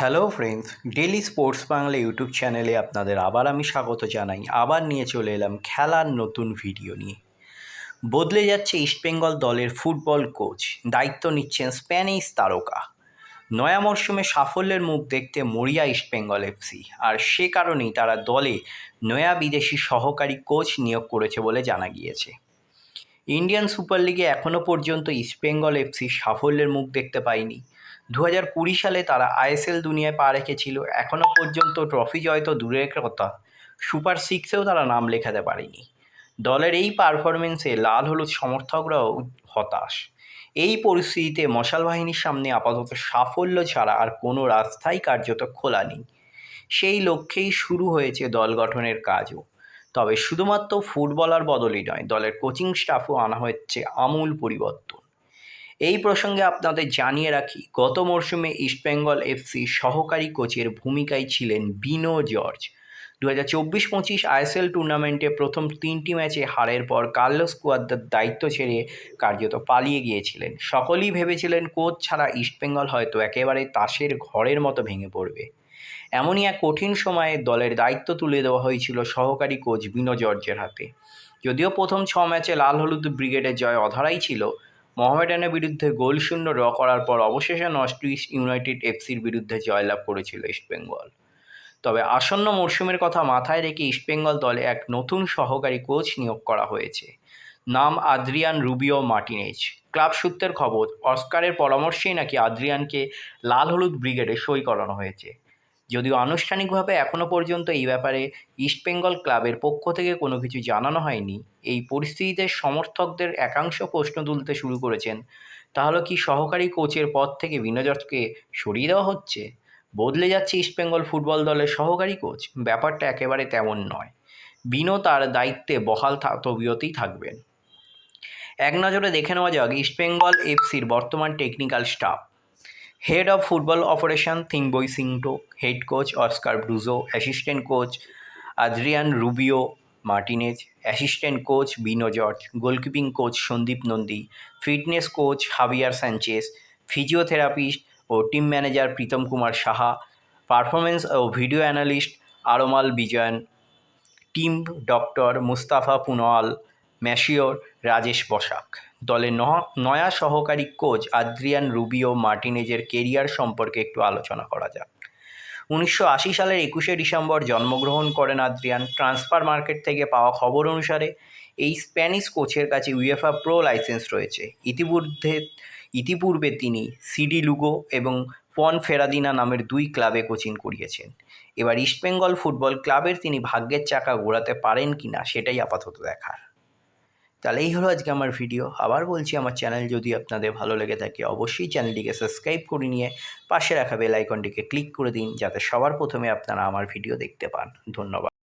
Hello friends daily sports Bangla YouTube চ্যানেলে আপনাদের আবার আমি স্বাগত জানাই। আবার নিয়ে চলে এলাম খেলার নতুন ভিডিও নিয়ে। বদলে যাচ্ছে ইস্টবেঙ্গল দলের ফুটবল কোচ দায়িত্ব নিচ্ছেন স্প্যানিশ তারকা। নয়া মরশুমে সাফল্যের মুখ দেখতে মরিয়া ইস্টবেঙ্গল এফসি আর সে কারণেই তারা দলে নয়া বিদেশি সহকারী কোচ নিয়োগ করেছে বলে জানা গিয়েছে। ইন্ডিয়ান সুপার লিগে এখনও পর্যন্ত ইস্টবেঙ্গল এফসি সাফল্যের মুখ দেখতে পায়নি। দু হাজার কুড়ি সালে তারা আইএসএল দুনিয়ায় পা রেখেছিল। এখনও পর্যন্ত ট্রফি জয় তো দূরের কথা। সুপার সিক্সেও তারা নাম লেখাতে পারেনি। দলের এই পারফরমেন্সে লাল হলুদ সমর্থকরাও হতাশ। এই পরিস্থিতিতে মশাল বাহিনীর সামনে আপাতত সাফল্য ছাড়া আর কোনো রাস্তাই কার্যত খোলা নেই। সেই লক্ষ্যেই শুরু হয়েছে দল গঠনের কাজও। তবে শুধুমাত্র ফুটবলার বদলই নয়, দলের কোচিং স্টাফও আনা হচ্ছে আমূল পরিবর্তন। এই প্রসঙ্গে আপনাদের জানিয়ে রাখি, গত মরশুমে ইস্টবেঙ্গল এফসি সহকারী কোচের ভূমিকায় ছিলেন বিনো জর্জ। দু হাজার চব্বিশ পঁচিশ আইএসএল টুর্নামেন্টে প্রথম তিনটি ম্যাচে হারের পর কার্লোস কুয়াদ্দার দায়িত্ব ছেড়ে কার্যত পালিয়ে গিয়েছিলেন। সকলেই ভেবেছিলেন কোচ ছাড়া ইস্টবেঙ্গল হয়তো একেবারে তাসের ঘরের মতো ভেঙে পড়বে। এমনই এক কঠিন সময়ে দলের দায়িত্ব তুলে দেওয়া হয়েছিল সহকারী কোচ বিনো জর্জের হাতে। যদিও প্রথম ছ ম্যাচে লাল হলুদ ব্রিগেডের জয় অধারাই ছিল মোহামেডানের বিরুদ্ধে গোলশূন্য ড্র করার পর অবশেষে নর্থ ইস্ট ইউনাইটেড এফসির বিরুদ্ধে জয়লাভ করেছিল ইস্টবেঙ্গল তবে আসন্ন মরশুমের কথা মাথায় রেখে ইস্টবেঙ্গল দলে এক নতুন সহকারী কোচ নিয়োগ করা হয়েছে। নাম আদ্রিয়ান রুবিও মার্টিনেজ। ক্লাব সূত্রের খবর, অস্কারের পরামর্শেই নাকি আদ্রিয়ানকে লাল হলুদ ব্রিগেডে সই করানো হয়েছে। যদিও আনুষ্ঠানিকভাবে এখনও পর্যন্ত এই ব্যাপারে ইস্টবেঙ্গল ক্লাবের পক্ষ থেকে কোনো কিছু জানানো হয়নি। এই পরিস্থিতিতে সমর্থকদের একাংশ প্রশ্ন তুলতে শুরু করেছেন। তাহলে কি সহকারী কোচের পদ থেকে বিনোজটকে সরিয়ে দেওয়া হচ্ছে? বদলে যাচ্ছে ইস্টবেঙ্গল ফুটবল দলের সহকারী কোচ। ব্যাপারটা একেবারে তেমন নয়। বিনো তার দায়িত্বে বহাল তবিয়তেই থাকবেন। এক নজরে দেখে নেওয়া যাক ইস্টবেঙ্গল এফসির বর্তমান technical staff head of football operation Thangboi Singto head coach Oscar Bruzon assistant coach Adrian Rubio Martinez assistant coach Bino George গোলকিপিং coach Sandip Nandi fitness coach Javier Sanchez physiotherapist O team manager Pritam Kumar Saha performance O video analyst Armal Vijayan team doctor Mustafa Punwal masseur Rajesh Basak দলের নয়া সহকারী coach Adrian Rubio মার্টিনেজের career সম্পর্কে একটু আলোচনা করা যাক। উনিশশো আশি সালের একুশে ডিসেম্বর জন্মগ্রহণ করেন আদ্রিয়ান। ট্রান্সফার মার্কেট থেকে পাওয়া খবর অনুসারে এই স্প্যানিশ কোচের কাছে উয়েফা প্রো লাইসেন্স রয়েছে। ইতিপূর্বে ইতিপূর্বে তিনি সিডি লুগো এবং পন ফেরাদিনা নামের দুই ক্লাবে কোচিং করিয়েছেন। এবার ইস্টবেঙ্গল ফুটবল ক্লাবের তিনি ভাগ্যের চাকা ঘোরাতে পারেন কি না সেটাই আপাতত দেখার। তাহলে এই হলো আজকে আমার ভিডিও আবার বলছি, আমার চ্যানেল যদি আপনাদের ভালো লেগে থাকে, অবশ্যই চ্যানেলটিকে সাবস্ক্রাইব করে নিয়ে পাশে রাখা বেল আইকনটিকে ক্লিক করে দিন, যাতে সবার প্রথমে আপনারা আমার ভিডিও দেখতে পান। ধন্যবাদ।